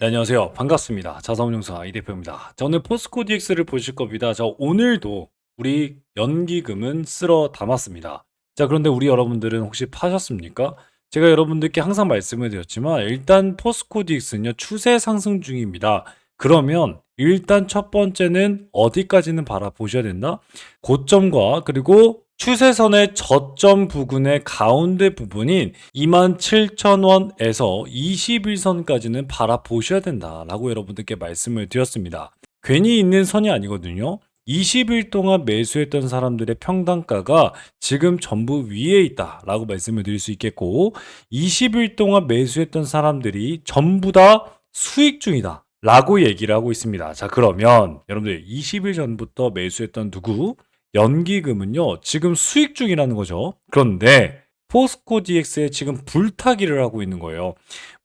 네, 안녕하세요. 반갑습니다. 자산운용사 이 대표입니다. 자, 오늘 포스코 DX를 보실 겁니다. 자, 오늘도 우리 연기금은 쓸어 담았습니다. 자, 그런데 우리 여러분들은 혹시 파셨습니까? 제가 여러분들께 항상 말씀을 드렸지만 일단 포스코 DX는요 추세 상승 중입니다. 그러면 일단 첫 번째는 어디까지는 바라보셔야 된다? 고점과 그리고 추세선의 저점 부근의 가운데 부분인 27,000원에서 21선까지는 바라보셔야 된다라고 여러분들께 말씀을 드렸습니다. 괜히 있는 선이 아니거든요. 20일 동안 매수했던 사람들의 평단가가 지금 전부 위에 있다 라고 말씀을 드릴 수 있겠고 20일 동안 매수했던 사람들이 전부 다 수익 중이다. 라고 얘기를 하고 있습니다. 자, 그러면 여러분들 20일 전부터 매수했던 누구? 연기금은요, 지금 수익 중이라는 거죠. 그런데 포스코 DX에 지금 불타기를 하고 있는 거예요.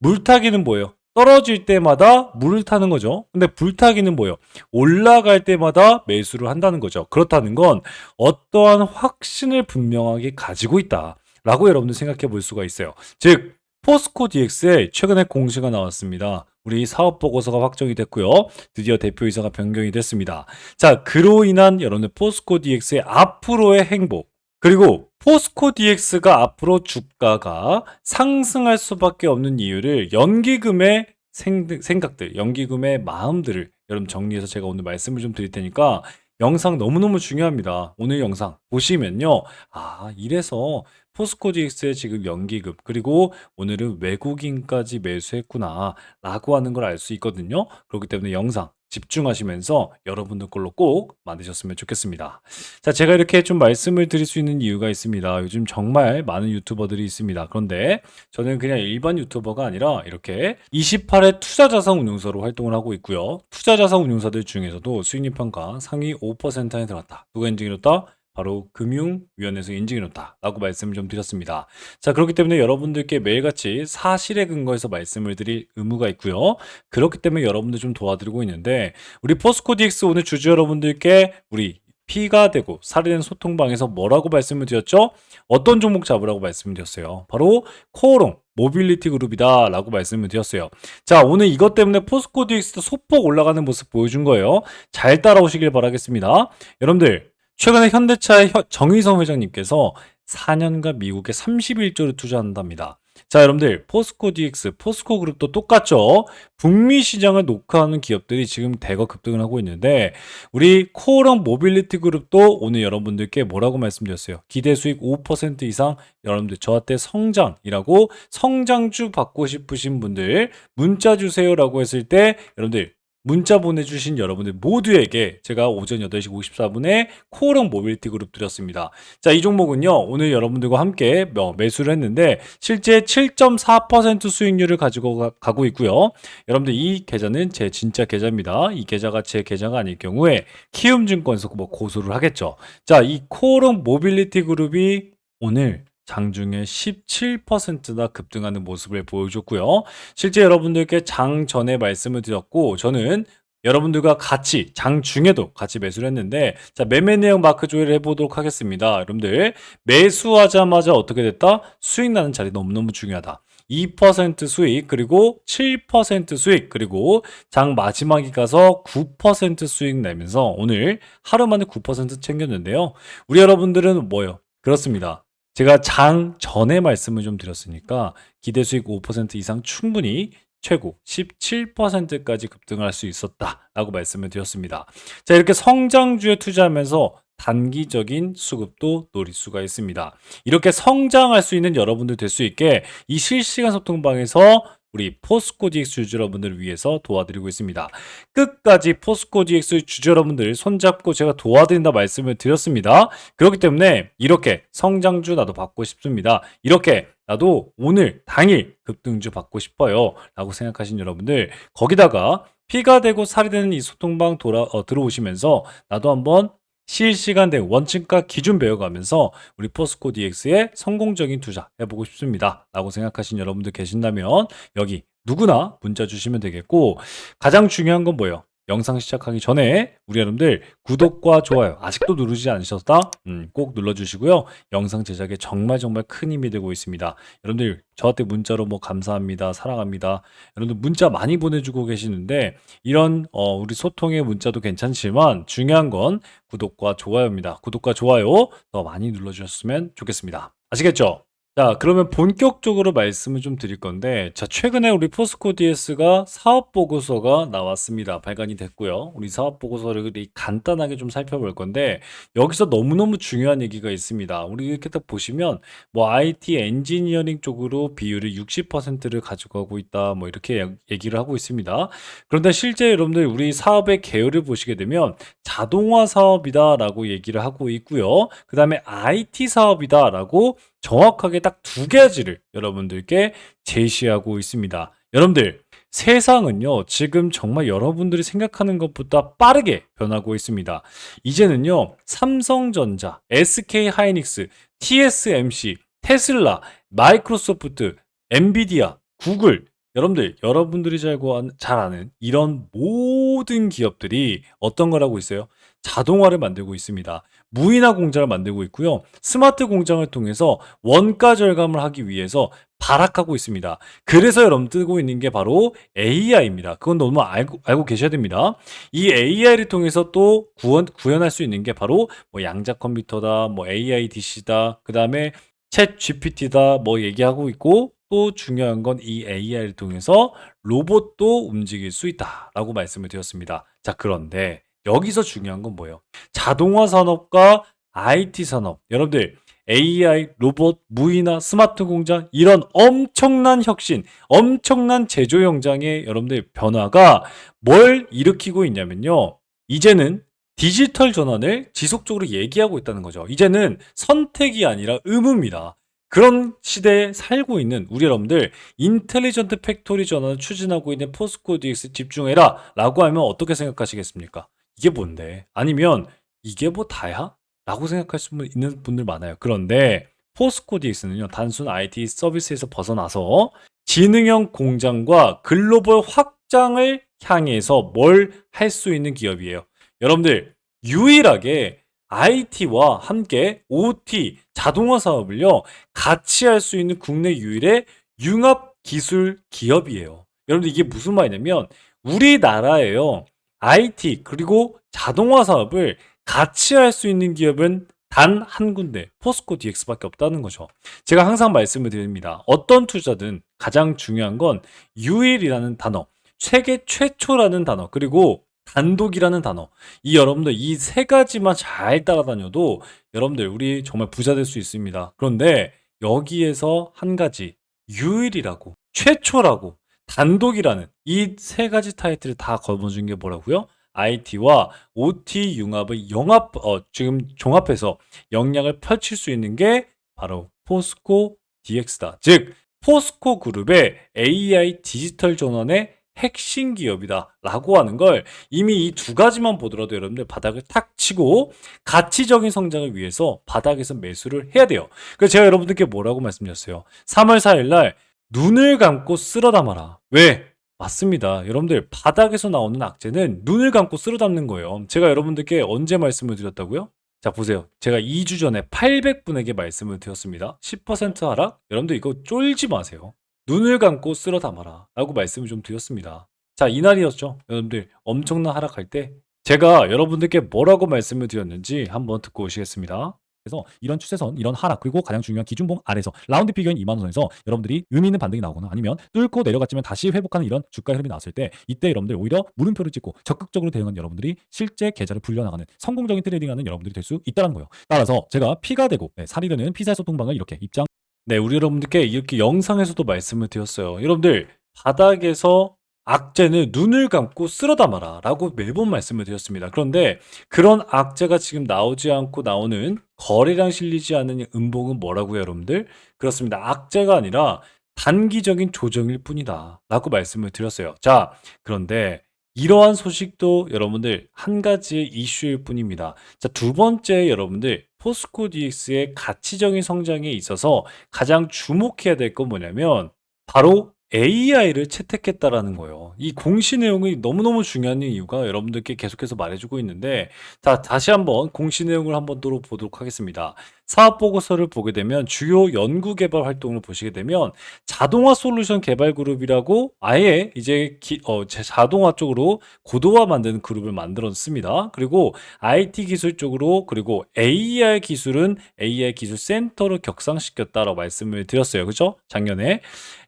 물타기는 뭐예요? 떨어질 때마다 물을 타는 거죠. 근데 불타기는 뭐예요? 올라갈 때마다 매수를 한다는 거죠. 그렇다는 건 어떠한 확신을 분명하게 가지고 있다. 라고 여러분들 생각해 볼 수가 있어요. 즉, 포스코 DX에 최근에 공시가 나왔습니다. 우리 사업 보고서가 확정이 됐고요. 드디어 대표이사가 변경이 됐습니다. 자, 그로 인한 여러분들 포스코 DX의 앞으로의 행복 그리고 포스코 DX가 앞으로 주가가 상승할 수밖에 없는 이유를 연기금의 생, 생각들, 연기금의 마음들을 여러분 정리해서 제가 오늘 말씀을 좀 드릴 테니까 영상 너무너무 중요합니다. 오늘 영상 보시면요. 아, 이래서 포스코 DX의 지금 연기금 그리고 오늘은 외국인까지 매수했구나 라고 하는 걸 알 수 있거든요. 그렇기 때문에 영상 집중하시면서 여러분들 걸로 꼭 만드셨으면 좋겠습니다. 자, 제가 이렇게 좀 말씀을 드릴 수 있는 이유가 있습니다. 요즘 정말 많은 유튜버들이 있습니다. 그런데 저는 그냥 일반 유튜버가 아니라 이렇게 28회 투자자산 운용사로 활동을 하고 있고요. 투자자산 운용사들 중에서도 수익률 평가 상위 5% 안에 들어갔다. 누가 인증이었다? 바로 금융위원회에서 인증해놓다라고 말씀을 좀 드렸습니다. 자 그렇기 때문에 여러분들께 매일같이 사실에 근거해서 말씀을 드릴 의무가 있고요. 그렇기 때문에 여러분들 좀 도와드리고 있는데 우리 포스코 DX 오늘 주주 여러분들께 우리 피가 되고 살이 된 소통방에서 뭐라고 말씀을 드렸죠? 어떤 종목 잡으라고 말씀을 드렸어요? 바로 코오롱 모빌리티 그룹이다 라고 말씀을 드렸어요. 자, 오늘 이것 때문에 포스코 DX도 소폭 올라가는 모습 보여준 거예요. 잘 따라오시길 바라겠습니다. 여러분들, 최근에 현대차의 혀- 정의성 회장님께서 4년간 미국에 31조를 투자한답니다. 자, 여러분들, 포스코 DX, 포스코 그룹도 똑같죠? 북미 시장을 녹화하는 기업들이 지금 대거 급등을 하고 있는데, 우리 코오롱 모빌리티 그룹도 오늘 여러분들께 뭐라고 말씀드렸어요? 기대 수익 5% 이상 여러분들 저한테 성장이라고 성장주 받고 싶으신 분들 문자 주세요라고 했을 때 여러분들 문자 보내주신 여러분들 모두에게 제가 오전 8시 54분에 코오롱 모빌리티 그룹 드렸습니다. 자, 이 종목은요, 오늘 여러분들과 함께 뭐 매수를 했는데, 실제 7.4% 수익률을 가지고 가, 가고 있고요. 여러분들 이 계좌는 제 진짜 계좌입니다. 이 계좌가 제 계좌가 아닐 경우에 키움증권에서 뭐 고소를 하겠죠. 자, 이 코오롱 모빌리티 그룹이 오늘 장중에 17%나 급등하는 모습을 보여줬고요. 실제 여러분들께 장 전에 말씀을 드렸고 저는 여러분들과 같이 장 중에도 같이 매수를 했는데 자 매매 내용 마크 조회를 해보도록 하겠습니다. 여러분들 매수하자마자 어떻게 됐다? 수익 나는 자리 너무너무 중요하다. 2% 수익 그리고 7% 수익 그리고 장 마지막에 가서 9% 수익 내면서 오늘 하루 만에 9% 챙겼는데요. 우리 여러분들은 뭐요? 그렇습니다. 제가 장 전에 말씀을 좀 드렸으니까 기대 수익 5% 이상 충분히 최고 17%까지 급등할 수 있었다라고 말씀을 드렸습니다. 자, 이렇게 성장주에 투자하면서 단기적인 수급도 노릴 수가 있습니다. 이렇게 성장할 수 있는 여러분들 될 수 있게 이 실시간 소통방에서 우리 포스코 DX 주주 여러분들을 위해서 도와드리고 있습니다. 끝까지 포스코 DX 주주 여러분들 손잡고 제가 도와드린다 말씀을 드렸습니다. 그렇기 때문에 이렇게 성장주 나도 받고 싶습니다. 이렇게 나도 오늘 당일 급등주 받고 싶어요. 라고 생각하신 여러분들 거기다가 피가 되고 살이 되는 이 소통방 돌아 어, 들어오시면서 나도 한번 실시간된 원칙과 기준 배워가면서 우리 포스코 DX의 성공적인 투자 해보고 싶습니다. 라고 생각하신 여러분들 계신다면 여기 누구나 문자 주시면 되겠고 가장 중요한 건 뭐예요? 영상 시작하기 전에 우리 여러분들 구독과 좋아요 아직도 누르지 않으셨다? 음, 꼭 눌러주시고요. 영상 제작에 정말 정말 큰 힘이 되고 있습니다. 여러분들 저한테 문자로 뭐 감사합니다, 사랑합니다. 여러분들 문자 많이 보내주고 계시는데 이런 어, 우리 소통의 문자도 괜찮지만 중요한 건 구독과 좋아요입니다. 구독과 좋아요 더 많이 눌러주셨으면 좋겠습니다. 아시겠죠? 자, 그러면 본격적으로 말씀을 좀 드릴 건데, 자, 최근에 우리 포스코 DS가 사업 보고서가 나왔습니다. 발간이 됐고요. 우리 사업 보고서를 이 간단하게 좀 살펴볼 건데, 여기서 너무너무 중요한 얘기가 있습니다. 우리 이렇게 딱 보시면, 뭐, IT 엔지니어링 쪽으로 비율이 60%를 가져가고 있다, 뭐, 이렇게 야- 얘기를 하고 있습니다. 그런데 실제 여러분들 우리 사업의 계열을 보시게 되면, 자동화 사업이다라고 얘기를 하고 있고요. 그 다음에 IT 사업이다라고 정확하게 딱 두 가지를 여러분들께 제시하고 있습니다. 여러분들, 세상은요, 지금 정말 여러분들이 생각하는 것보다 빠르게 변하고 있습니다. 이제는요, 삼성전자, SK 하이닉스, TSMC, 테슬라, 마이크로소프트, 엔비디아, 구글, 여러분들, 여러분들이 잘, 고- 잘 아는 이런 모든 기업들이 어떤 걸 하고 있어요? 자동화를 만들고 있습니다. 무인화 공장을 만들고 있고요. 스마트 공장을 통해서 원가 절감을 하기 위해서 발악하고 있습니다. 그래서 여러분 뜨고 있는 게 바로 AI입니다. 그건 너무 알고, 알고 계셔야 됩니다. 이 AI를 통해서 또 구현, 구현할 수 있는 게 바로 뭐 양자 컴퓨터다, 뭐 AI DC다, 그 다음에 챗 GPT다, 뭐 얘기하고 있고, 또 중요한 건 이 AI를 통해서 로봇도 움직일 수 있다라고 말씀을 드렸습니다. 자, 그런데 여기서 중요한 건 뭐예요? 자동화 산업과 IT 산업. 여러분들, AI, 로봇, 무인화, 스마트 공장, 이런 엄청난 혁신, 엄청난 제조 현장의 여러분들 변화가 뭘 일으키고 있냐면요. 이제는 디지털 전환을 지속적으로 얘기하고 있다는 거죠. 이제는 선택이 아니라 의무입니다. 그런 시대에 살고 있는 우리 여러분들 인텔리전트 팩토리 전환을 추진하고 있는 포스코 DX 집중해라 라고 하면 어떻게 생각하시겠습니까? 이게 뭔데? 아니면 이게 뭐 다야? 라고 생각할 수 있는 분들 많아요. 그런데 포스코 DX는요, 단순 IT 서비스에서 벗어나서 지능형 공장과 글로벌 확장을 향해서 뭘 할 수 있는 기업이에요. 여러분들, 유일하게 IT와 함께 OT, 자동화 사업을요, 같이 할 수 있는 국내 유일의 융합 기술 기업이에요. 여러분들, 이게 무슨 말이냐면, 우리나라에요, IT, 그리고 자동화 사업을 같이 할 수 있는 기업은 단 한 군데, 포스코 DX밖에 없다는 거죠. 제가 항상 말씀을 드립니다. 어떤 투자든 가장 중요한 건 유일이라는 단어, 세계 최초라는 단어, 그리고 단독이라는 단어. 이 여러분들 이 세 가지만 잘 따라다녀도 여러분들 우리 정말 부자 될 수 있습니다. 그런데 여기에서 한 가지 유일이라고, 최초라고, 단독이라는 이 세 가지 타이틀을 다 거머쥔 게 뭐라고요? IT와 OT 융합의 영합, 어, 지금 종합해서 역량을 펼칠 수 있는 게 바로 포스코 DX다. 즉, 포스코 그룹의 AI 디지털 전환의 핵심 기업이다. 라고 하는 걸 이미 이 두 가지만 보더라도 여러분들 바닥을 탁 치고 가치적인 성장을 위해서 바닥에서 매수를 해야 돼요. 그래서 제가 여러분들께 뭐라고 말씀드렸어요. 3월 4일 날 눈을 감고 쓸어 담아라. 왜? 맞습니다. 여러분들 바닥에서 나오는 악재는 눈을 감고 쓸어 담는 거예요. 제가 여러분들께 언제 말씀을 드렸다고요? 자 보세요. 제가 2주 전에 800분에게 말씀을 드렸습니다. 10% 하락? 여러분들 이거 쫄지 마세요. 눈을 감고 쓸어 담아라 라고 말씀을 좀 드렸습니다. 자 이날이었죠. 여러분들 엄청난 하락할 때 제가 여러분들께 뭐라고 말씀을 드렸는지 한번 듣고 오시겠습니다. 그래서 이런 추세선, 이런 하락 그리고 가장 중요한 기준봉 아래서 라운드 피겨인 2만 원 선에서 여러분들이 의미 있는 반등이 나오거나 아니면 뚫고 내려갔지만 다시 회복하는 이런 주가 흐름이 나왔을 때 이때 여러분들 오히려 물음표를 찍고 적극적으로 대응한 여러분들이 실제 계좌를 불려나가는 성공적인 트레이딩하는 여러분들이 될 수 있다는 거예요. 따라서 제가 피가 되고 네, 살이 되는 피살 소통방을 이렇게 입장 네, 우리 여러분들께 이렇게 영상에서도 말씀을 드렸어요. 여러분들, 바닥에서 악재는 눈을 감고 쓸어 담아라 라고 매번 말씀을 드렸습니다. 그런데 그런 악재가 지금 나오지 않고 나오는 거래량 실리지 않는 음봉은 뭐라고요, 여러분들? 그렇습니다. 악재가 아니라 단기적인 조정일 뿐이다 라고 말씀을 드렸어요. 자, 그런데 이러한 소식도 여러분들 한 가지의 이슈일 뿐입니다. 자, 두 번째 여러분들 포스코 DX의 가치적인 성장에 있어서 가장 주목해야 될 건 뭐냐면 바로 AI를 채택했다라는 거예요. 이 공시 내용이 너무너무 중요한 이유가 여러분들께 계속해서 말해주고 있는데, 자, 다시 한번 공시 내용을 한번 또 보도록 하겠습니다. 사업 보고서를 보게 되면 주요 연구 개발 활동을 보시게 되면 자동화 솔루션 개발 그룹이라고 아예 이제 기- 어, 제 자동화 쪽으로 고도화 만드는 그룹을 만들었습니다. 그리고 IT 기술 쪽으로 그리고 AI 기술은 AI 기술 센터로 격상시켰다라고 말씀을 드렸어요. 그죠? 작년에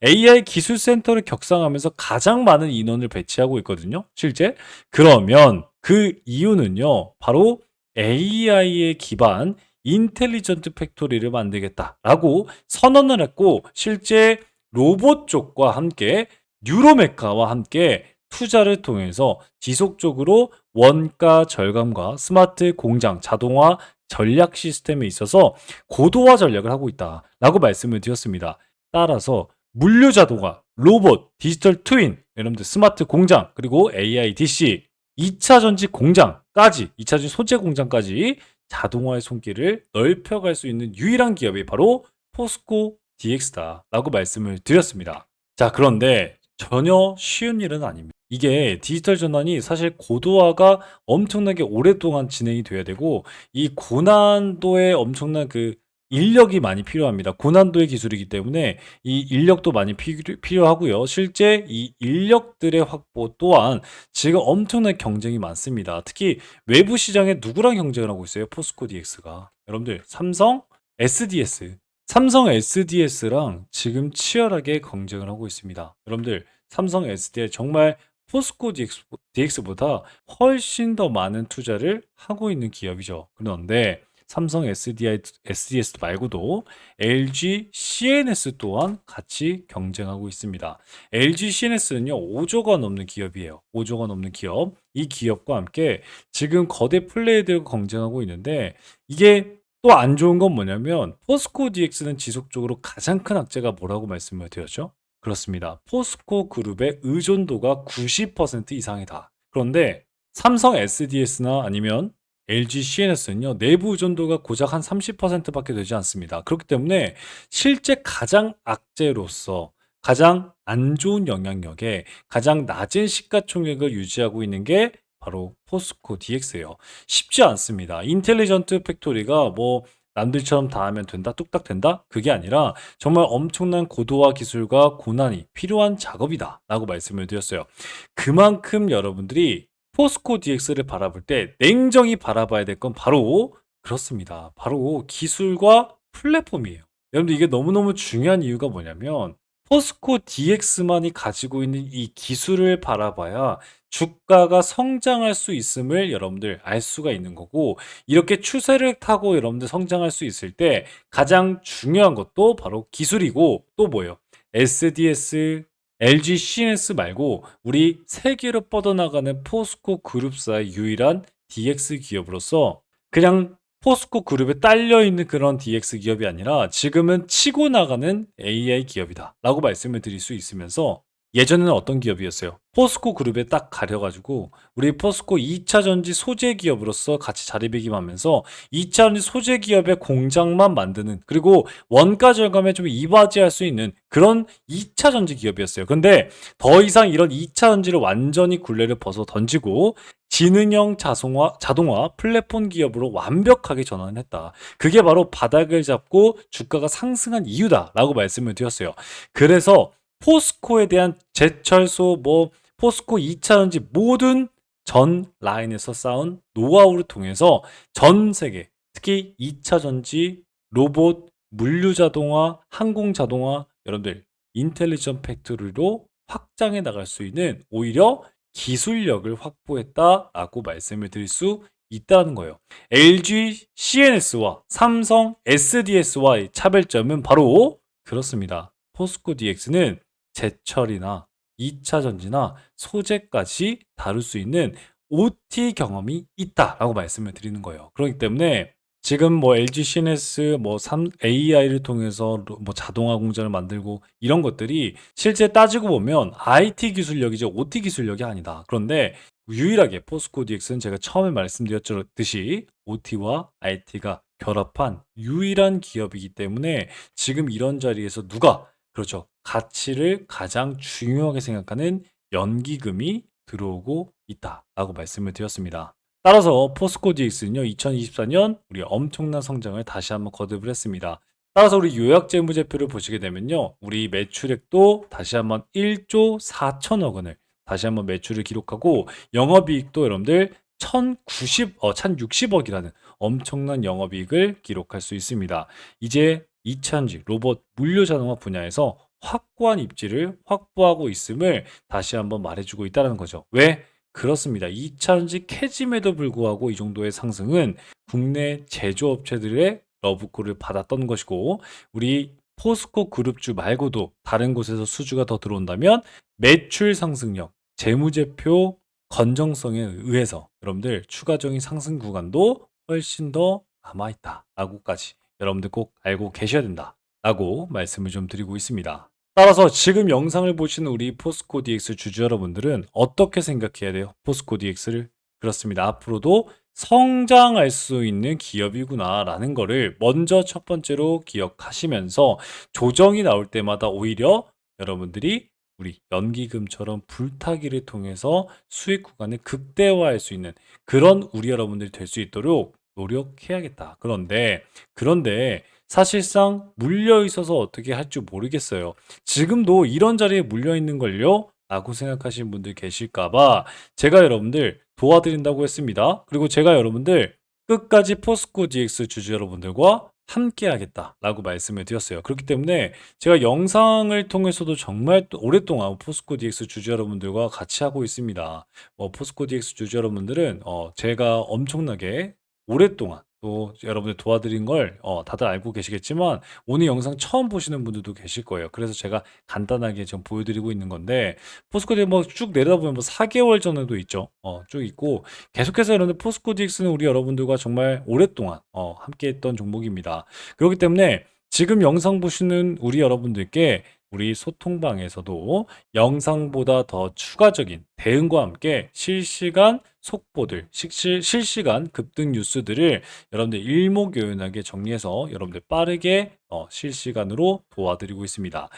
AI 기술 센터를 격상하면서 가장 많은 인원을 배치하고 있거든요. 실제. 그러면 그 이유는요. 바로 AI에 기반 인텔리전트 팩토리를 만들겠다라고 선언을 했고 실제 로봇 쪽과 함께 뉴로메카와 함께 투자를 통해서 지속적으로 원가 절감과 스마트 공장 자동화 전략 시스템에 있어서 고도화 전략을 하고 있다라고 말씀을 드렸습니다. 따라서 물류 자동화, 로봇, 디지털 트윈, 여러분들 스마트 공장, 그리고 AI DC, 2차 전지 공장까지, 2차 전지 소재 공장까지 자동화의 손길을 넓혀갈 수 있는 유일한 기업이 바로 포스코 DX다라고 말씀을 드렸습니다. 자, 그런데 전혀 쉬운 일은 아닙니다. 이게 디지털 전환이 사실 고도화가 엄청나게 오랫동안 진행이 돼야 되고 이 고난도의 엄청난 그 인력이 많이 필요합니다. 고난도의 기술이기 때문에 이 인력도 많이 필요, 필요 하고요. 실제 이 인력들의 확보 또한 지금 엄청난 경쟁이 많습니다. 특히 외부 시장에 누구랑 경쟁을 하고 있어요? 포스코 DX가. 여러분들, 삼성 SDS. 삼성 SDS랑 지금 치열하게 경쟁을 하고 있습니다. 여러분들, 삼성 SDS 정말 포스코 DX, DX보다 훨씬 더 많은 투자를 하고 있는 기업이죠. 그런데 삼성 SDI, SDS 말고도 LG CNS 또한 같이 경쟁하고 있습니다. LG CNS는요, 5조가 넘는 기업이에요. 5조가 넘는 기업. 이 기업과 함께 지금 거대 플레이들과 경쟁하고 있는데 이게 또 안 좋은 건 뭐냐면 포스코 DX는 지속적으로 가장 큰 악재가 뭐라고 말씀을 드렸죠? 그렇습니다. 포스코 그룹의 의존도가 90% 이상이다. 그런데 삼성 SDS나 아니면 LG CNS는요, 내부 의존도가 고작 한 30%밖에 되지 않습니다. 그렇기 때문에 실제 가장 악재로서 가장 안 좋은 영향력에 가장 낮은 시가총액을 유지하고 있는 게 바로 포스코 DX예요. 쉽지 않습니다. 인텔리전트 팩토리가 뭐 남들처럼 다 하면 된다, 뚝딱 된다? 그게 아니라 정말 엄청난 고도화 기술과 고난이 필요한 작업이다. 라고 말씀을 드렸어요. 그만큼 여러분들이 포스코 DX를 바라볼 때 냉정히 바라봐야 될 건 바로 그렇습니다. 바로 기술과 플랫폼이에요. 여러분들 이게 너무너무 중요한 이유가 뭐냐면 포스코 DX만이 가지고 있는 이 기술을 바라봐야 주가가 성장할 수 있음을 여러분들 알 수가 있는 거고 이렇게 추세를 타고 여러분들 성장할 수 있을 때 가장 중요한 것도 바로 기술이고 또 뭐예요? SDS, LG CNS 말고 우리 세계로 뻗어나가는 포스코 그룹사의 유일한 DX 기업으로서 그냥 포스코 그룹에 딸려 있는 그런 DX 기업이 아니라 지금은 치고 나가는 AI 기업이다 라고 말씀을 드릴 수 있으면서 예전에는 어떤 기업이었어요? 포스코 그룹에 딱 가려가지고 우리 포스코 2차 전지 소재 기업으로서 같이 자리매김하면서 2차 전지 소재 기업의 공장만 만드는 그리고 원가 절감에 좀 이바지할 수 있는 그런 2차 전지 기업이었어요. 근데 더 이상 이런 2차 전지를 완전히 굴레를 벗어 던지고 지능형 자동화, 자동화 플랫폼 기업으로 완벽하게 전환했다. 그게 바로 바닥을 잡고 주가가 상승한 이유다라고 말씀을 드렸어요. 그래서 포스코에 대한 제철소 뭐 포스코 2차전지 모든 전 라인에서 쌓은 노하우를 통해서 전 세계 특히 2차 전지, 로봇, 물류 자동화, 항공 자동화 여러분들 인텔리전 팩토리로 확장해 나갈 수 있는 오히려 기술력을 확보했다라고 말씀을 드릴 수 있다는 거예요. LG CNS와 삼성 SDS와의 차별점은 바로 그렇습니다. 포스코 DX는 제철이나 2차 전지나 소재까지 다룰 수 있는 OT 경험이 있다라고 말씀을 드리는 거예요. 그렇기 때문에 지금 뭐 LG CNS 뭐 3, AI를 통해서 로- 뭐 자동화 공장을 만들고 이런 것들이 실제 따지고 보면 IT 기술력이지 OT 기술력이 아니다. 그런데 유일하게 포스코 DX는 제가 처음에 말씀드렸듯이 OT와 IT가 결합한 유일한 기업이기 때문에 지금 이런 자리에서 누가 그렇죠. 가치를 가장 중요하게 생각하는 연기금이 들어오고 있다라고 말씀을 드렸습니다. 따라서 포스코 DX는요, 2024년 우리 엄청난 성장을 다시 한번 거듭을 했습니다. 따라서 우리 요약 재무제표를 보시게 되면요, 우리 매출액도 다시 한번 1조 4천억 원을 다시 한번 매출을 기록하고 영업이익도 여러분들 1,090, 어, 1,060억이라는 엄청난 영업이익을 기록할 수 있습니다. 이제 2차전지 로봇 물류 자동화 분야에서 확고한 입지를 확보하고 있음을 다시 한번 말해주고 있다는 거죠. 왜? 그렇습니다. 2차전지 캐짐에도 불구하고 이 정도의 상승은 국내 제조업체들의 러브콜을 받았던 것이고 우리 포스코 그룹주 말고도 다른 곳에서 수주가 더 들어온다면 매출 상승력, 재무제표 건정성에 의해서 여러분들 추가적인 상승 구간도 훨씬 더 남아있다 라고까지 여러분들 꼭 알고 계셔야 된다 라고 말씀을 좀 드리고 있습니다. 따라서 지금 영상을 보시는 우리 포스코 DX 주주 여러분들은 어떻게 생각해야 돼요? 포스코 DX를 그렇습니다. 앞으로도 성장할 수 있는 기업이구나라는 거를 먼저 첫 번째로 기억하시면서 조정이 나올 때마다 오히려 여러분들이 우리 연기금처럼 불타기를 통해서 수익 구간을 극대화할 수 있는 그런 우리 여러분들이 될 수 있도록 노력해야겠다. 그런데 그런데 사실상 물려 있어서 어떻게 할 줄 모르겠어요. 지금도 이런 자리에 물려 있는 걸요? 라고 생각하시는 분들 계실까봐 제가 여러분들 도와드린다고 했습니다. 그리고 제가 여러분들 끝까지 포스코 DX 주주 여러분들과 함께 하겠다라고 말씀을 드렸어요. 그렇기 때문에 제가 영상을 통해서도 정말 또 오랫동안 포스코 DX 주주 여러분들과 같이 하고 있습니다. 뭐 포스코 DX 주주 여러분들은 어, 제가 엄청나게 오랫동안 또 여러분들 도와드린 걸 어, 다들 알고 계시겠지만 오늘 영상 처음 보시는 분들도 계실 거예요. 그래서 제가 간단하게 좀 보여드리고 있는 건데 포스코 DX 뭐쭉 내려다보면 뭐 4개월 전에도 있죠. 어, 쭉 있고 계속해서 여러분들 포스코 DX는 우리 여러분들과 정말 오랫동안 어, 함께했던 종목입니다. 그렇기 때문에 지금 영상 보시는 우리 여러분들께 우리 소통방에서도 영상보다 더 추가적인 대응과 함께 실시간 속보들, 실시, 실시간 급등 뉴스들을 여러분들 일목요연하게 정리해서 여러분들 빠르게 어, 실시간으로 도와드리고 있습니다.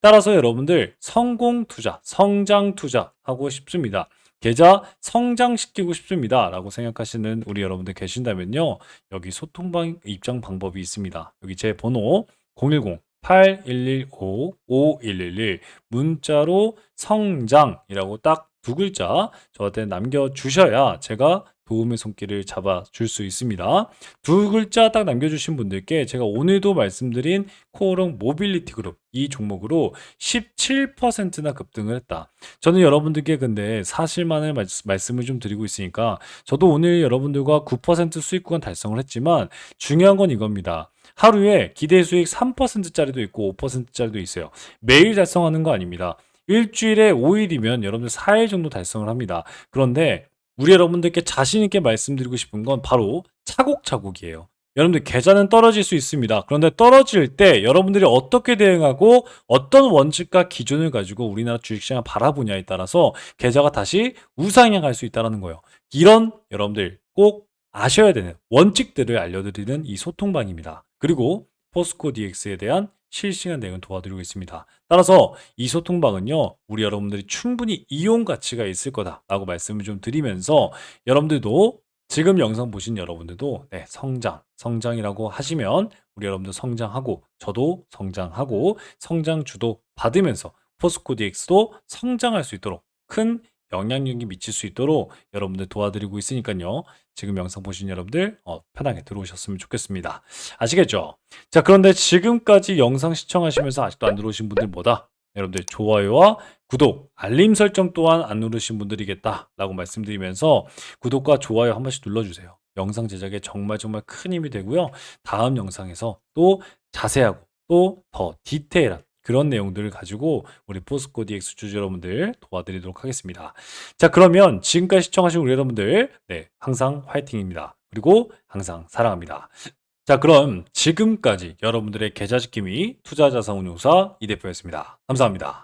따라서 여러분들 성공 투자, 성장 투자 하고 싶습니다. 계좌 성장시키고 싶습니다. 라고 생각하시는 우리 여러분들 계신다면요. 여기 소통방 입장 방법이 있습니다. 여기 제 번호 010 8115-5111 문자로 성장이라고 딱 두 글자 저한테 남겨주셔야 제가 도움의 손길을 잡아 줄 수 있습니다. 두 글자 딱 남겨주신 분들께 제가 오늘도 말씀드린 코오롱 모빌리티 그룹 이 종목으로 17%나 급등을 했다. 저는 여러분들께 근데 사실만을 말- 말씀을 좀 드리고 있으니까 저도 오늘 여러분들과 9% 수익 구간 달성을 했지만 중요한 건 이겁니다. 하루에 기대 수익 3%짜리도 있고 5%짜리도 있어요. 매일 달성하는 거 아닙니다. 일주일에 5일이면 여러분들 4일 정도 달성을 합니다. 그런데 우리 여러분들께 자신 있게 말씀드리고 싶은 건 바로 차곡차곡이에요. 여러분들 계좌는 떨어질 수 있습니다. 그런데 떨어질 때 여러분들이 어떻게 대응하고 어떤 원칙과 기준을 가지고 우리나라 주식시장을 바라보냐에 따라서 계좌가 다시 우상향할 수 있다는 거예요. 이런 여러분들 꼭 아셔야 되는 원칙들을 알려드리는 이 소통방입니다. 그리고 포스코 DX에 대한 실시간 대응을 도와드리고 있습니다. 따라서 이 소통방은요, 우리 여러분들이 충분히 이용 가치가 있을 거다라고 말씀을 좀 드리면서 여러분들도 지금 영상 보신 여러분들도 네, 성장, 성장이라고 하시면 우리 여러분들 성장하고 저도 성장하고 성장 주도 받으면서 포스코 DX도 성장할 수 있도록 큰 영향력이 미칠 수 있도록 여러분들 도와드리고 있으니까요. 지금 영상 보신 여러분들 어, 편하게 들어오셨으면 좋겠습니다. 아시겠죠? 자, 그런데 지금까지 영상 시청하시면서 아직도 안 들어오신 분들 뭐다? 여러분들 좋아요와 구독, 알림 설정 또한 안 누르신 분들이겠다라고 말씀드리면서 구독과 좋아요 한 번씩 눌러주세요. 영상 제작에 정말 정말 큰 힘이 되고요. 다음 영상에서 또 자세하고 또 더 디테일한 그런 내용들을 가지고 우리 포스코 DX 주주 여러분들 도와드리도록 하겠습니다. 자, 그러면 지금까지 시청하신 우리 여러분들, 네, 항상 화이팅입니다. 그리고 항상 사랑합니다. 자, 그럼 지금까지 여러분들의 계좌 지킴이 투자자산운용사 이 대표였습니다. 감사합니다.